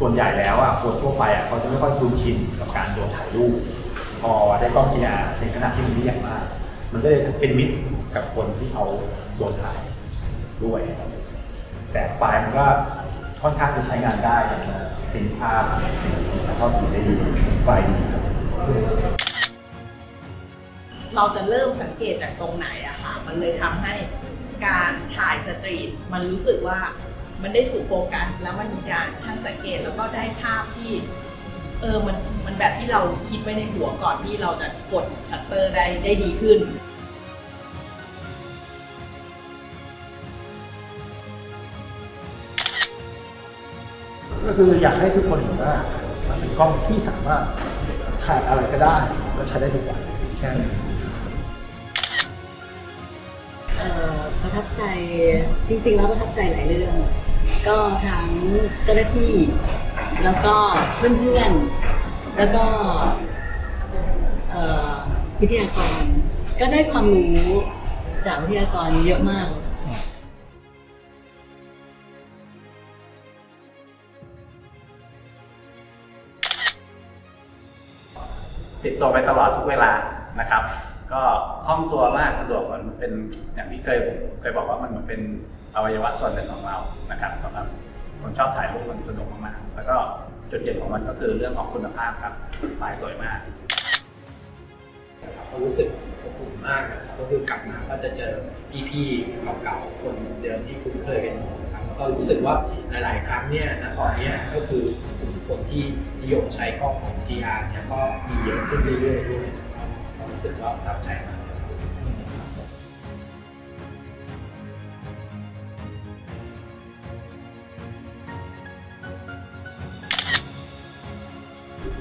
ส่วนใหญ่แล้วอะคนทั่วไปอะเขาจะไม่ค่อยคุ้นชินกับการโดนถ่ายรูป พอได้กล้อง GR ในขณะที่มันไม่ใหญ่มาก มันก็เลยเป็นมิตรกับคนที่เขาโดนถ่ายด้วย แต่ไฟล์มันก็ค่อนข้างจะใช้งานได้นะครับเป็นภาพแล้วก็สีได้ดีไฟดีเราจะเริ่มสังเกตจากตรงไหนอะค่ะ มันเลยทำให้การถ่ายสตรีทมันรู้สึกว่า มันได้ถูกโฟกัสแล้วมันมีการช่างสังเกตแล้วก็ได้ภาพที่ เออมันมันแบบที่เราคิดไว้ในหัวก่อนที่เราจะกดชัตเตอร์ได้ได้ดีขึ้นก็คืออยากให้ทุกคนเห็นว่ามันเป็นกล้องที่สามารถถ่ายอะไรก็ได้ และใช้ได้ทุกวันแค่นั้นเอ่อประทับใจจริงๆแล้วประทับใจหลายเรื่อง ก็ทั้งเจ้าหน้าที่ แล้วก็เพื่อนๆ แล้วก็วิทยากร ก็ได้ความรู้จากวิทยากรเยอะมากติดตัวไปตลอดทุกเวลานะครับ ก็คล่องตัวมากสะดวกเหมือนเป็นอย่างที่เคยผมเคยบอกว่ามันเหมือนเป็นอวัยวะส่วนหนึ่งของเรานะครับสำหรับคนชอบถ่ายรูปมันสะดวกมากๆแล้วก็จุดเด่นของมันก็คือเรื่องของคุณภาพครับไฟล์สวยมากนะครับก็รู้สึกอบอุ่นมากนะครับก็คือกลับมาก็จะเจอพี่ๆเก่าๆคนเดิมที่คุ้นเคยกันอยู่นะครับแล้วก็รู้สึกว่าหลายๆ ครั้งเนี่ยณตอนนี้ก็คือกลุ่มคนที่นิยมใช้กล้องของ GR เนี่ยก็มีเยอะขึ้นเรื่อยๆด้วย รู้สึกว่าประทับใจมาก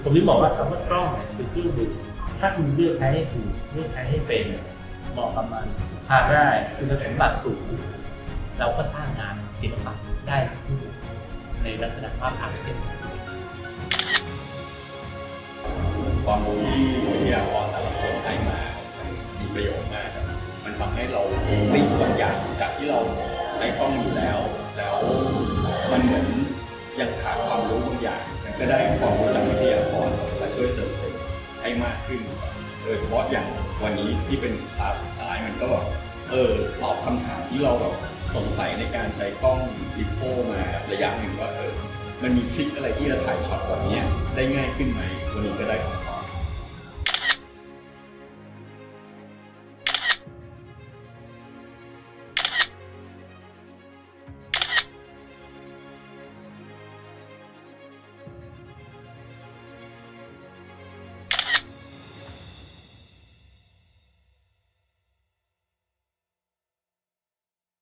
ผมถึงบอกว่าคำว่ากล้องเนี่ยเป็นเครื่องมือถ้าคุณเลือกใช้ให้ถูกเลือกใช้ให้เป็นเหมาะกับมันทานได้คุณสมบัติสูงเราก็สร้างงานศิลปะได้ในลักษณะภาพถ่ายเช่นความรู้ที่วิทยากรแต่ละคน ให้มามันมีประโยชน์มากครับมันทำให้เราพลิกบางอย่างจากที่เราใช้กล้องอยู่แล้ว แล้วมันเหมือนยังขาดความรู้บางอย่างมันก็ได้ความรู้จากวิทยากรมาช่วยเติมเต็มให้มากขึ้นโดยเฉพาะอย่างวันนี้ที่เป็นคลาสสุดท้ายมันก็แบบเออตอบคำถามที่เราแบบสงสัยในการใช้กล้องดิโพมาระยะหนึ่งว่าเออมันมีทริคอะไรที่จะถ่ายช็อตแบบนี้ได้ง่ายขึ้นไหมวันนี้ก็ได้คำตอบ